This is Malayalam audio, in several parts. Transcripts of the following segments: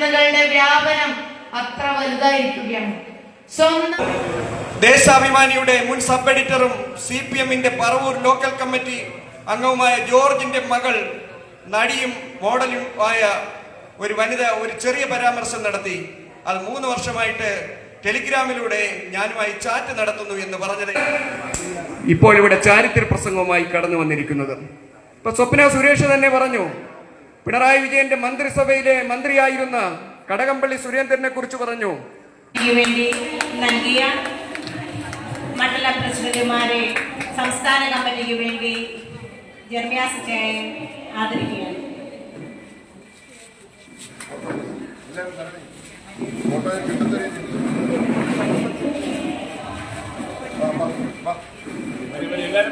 മരുന്നുകളുടെ വ്യാപനം അത്ര വലുതായിരിക്കുകയാണ്. സ്വന്തം ദേശാഭിമാനിയുടെ മുൻ സബ് എഡിറ്ററും സി പി എമ്മിന്റെ പറവൂർ ലോക്കൽ കമ്മിറ്റി അംഗവുമായ ജോർജിന്റെ മകൾ നടിയും മോഡലും ആയ ഒരു വനിത ഒരു ചെറിയ പരാമർശം നടത്തി. അത് മൂന്ന് വർഷമായിട്ട് ടെലിഗ്രാമിലൂടെ ഞാനുമായി ചാറ്റ് നടത്തുന്നു എന്ന് പറഞ്ഞത്. ഇപ്പോൾ ഇവിടെ ചാരിത്ര പ്രസംഗവുമായി കടന്നു വന്നിരിക്കുന്നത്. ഇപ്പൊ സ്വപ്ന സുരേഷ് തന്നെ പറഞ്ഞു പിണറായി വിജയന്റെ മന്ത്രിസഭയിലെ മന്ത്രിയായിരുന്ന കടകംപള്ളി സുരേന്ദ്രനെ കുറിച്ച് പറഞ്ഞു. വേണ്ടി നൽകിയ മണ്ഡലം പ്രസിഡന്റുമാരെ സംസ്ഥാന കമ്മിറ്റിക്ക് വേണ്ടി ജർമ്യാസച്ചായ ആദരിക്കുകയാണ്.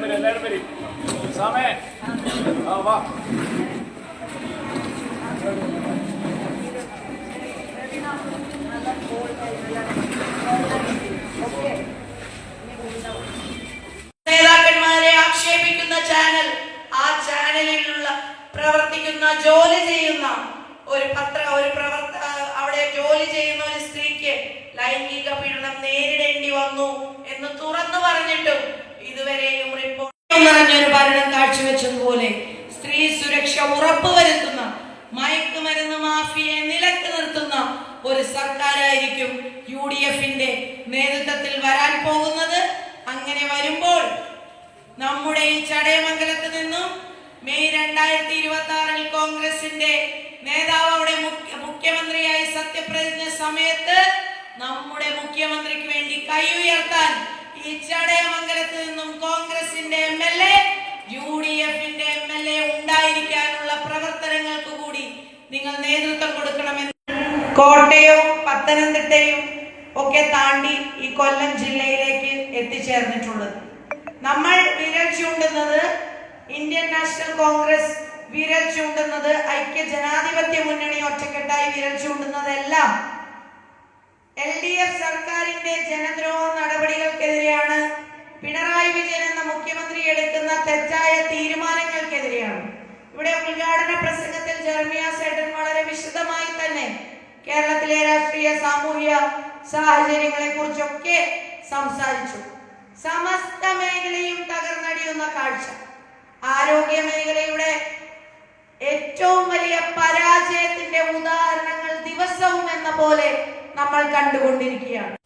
വരി വരി സാമേ ആ വാ. നേതാക്കന്മാരെ ആക്ഷേപിക്കുന്ന ചാനൽ ആ ചാനലിലുള്ള പ്രവർത്തിക്കുന്ന ജോലി ചെയ്യുന്ന ഒരു പത്ര ഒരു പ്രവർത്ത അവിടെ ജോലി ചെയ്യുന്ന ഒരു സ്ത്രീക്ക് ലൈംഗിക പീഡനം നേരിടേണ്ടി വന്നു എന്ന് തുറന്നു പറഞ്ഞിട്ടും ഇതുവരെയും റിപ്പോർട്ട് നിറഞ്ഞൊരു ഭരണം കാഴ്ചവെച്ചതുപോലെ സ്ത്രീ സുരക്ഷ ഉറപ്പുവരുത്തുന്ന മയക്കുമരുന്ന് മാഫിയെ നിലയ്ക്ക് നിർത്തുന്ന ഒരു സർക്കാരായിരിക്കും യു ഡി എഫിന്റെ നേതൃത്വത്തിൽ വരാൻ പോകുന്നത്. അങ്ങനെ വരുമ്പോൾ നമ്മുടെ ഈ ചടയമംഗലത്ത് നിന്നും മെയ് രണ്ടായിരത്തി ഇരുപത്തി ആറിൽ കോൺഗ്രസിന്റെ നേതാവ് അവിടെ മുഖ്യമന്ത്രിയായി സത്യപ്രതിജ്ഞ സമയത്ത് നമ്മുടെ മുഖ്യമന്ത്രിക്ക് വേണ്ടി കൈ ഉയർത്താൻ ഈ ചടയമംഗലത്ത് നിന്നും കോൺഗ്രസിന്റെ എം എൽ എ നേതൃത്വം കൊടുക്കണമെന്ന് കോട്ടയവും പത്തനംതിട്ടയും ഒക്കെ താണ്ടി ഈ കൊല്ലം ജില്ലയിലേക്ക് എത്തിച്ചേർന്നിട്ടുള്ളത്. നമ്മൾ വിരൽ ചൂണ്ടുന്നത് ഇന്ത്യൻ നാഷണൽ കോൺഗ്രസ് വിരൽ ചൂണ്ടുന്നത് ഐക്യ ജനാധിപത്യ മുന്നണി ഒറ്റക്കെട്ടായി വിരൽ ചൂണ്ടുന്നതെല്ലാം എൽ ഡി എഫ് സർക്കാരിന്റെ ജനദ്രോഹ നടപടികൾക്കെതിരെയാണ് പിണറായി വിജയൻ എന്ന മുഖ്യമന്ത്രി എടുക്കുന്ന തെറ്റായ തീരുമാനങ്ങൾക്കെതിരെയാണ്. ഇവിടെ ഉദ്ഘാടന പ്രസംഗത്തിൽ കേരളത്തിലെ രാഷ്ട്രീയ സാമൂഹ്യ സാഹചര്യങ്ങളെ കുറിച്ചൊക്കെ സംസാരിച്ചു. സമസ്ത മേഖലയും തകർന്നടിയുന്ന കാഴ്ച. ആരോഗ്യ മേഖലയുടെ ഏറ്റവും വലിയ പരാജയത്തിന്റെ ഉദാഹരണങ്ങൾ ദിവസവും എന്ന പോലെ നമ്മൾ കണ്ടുകൊണ്ടിരിക്കുകയാണ്.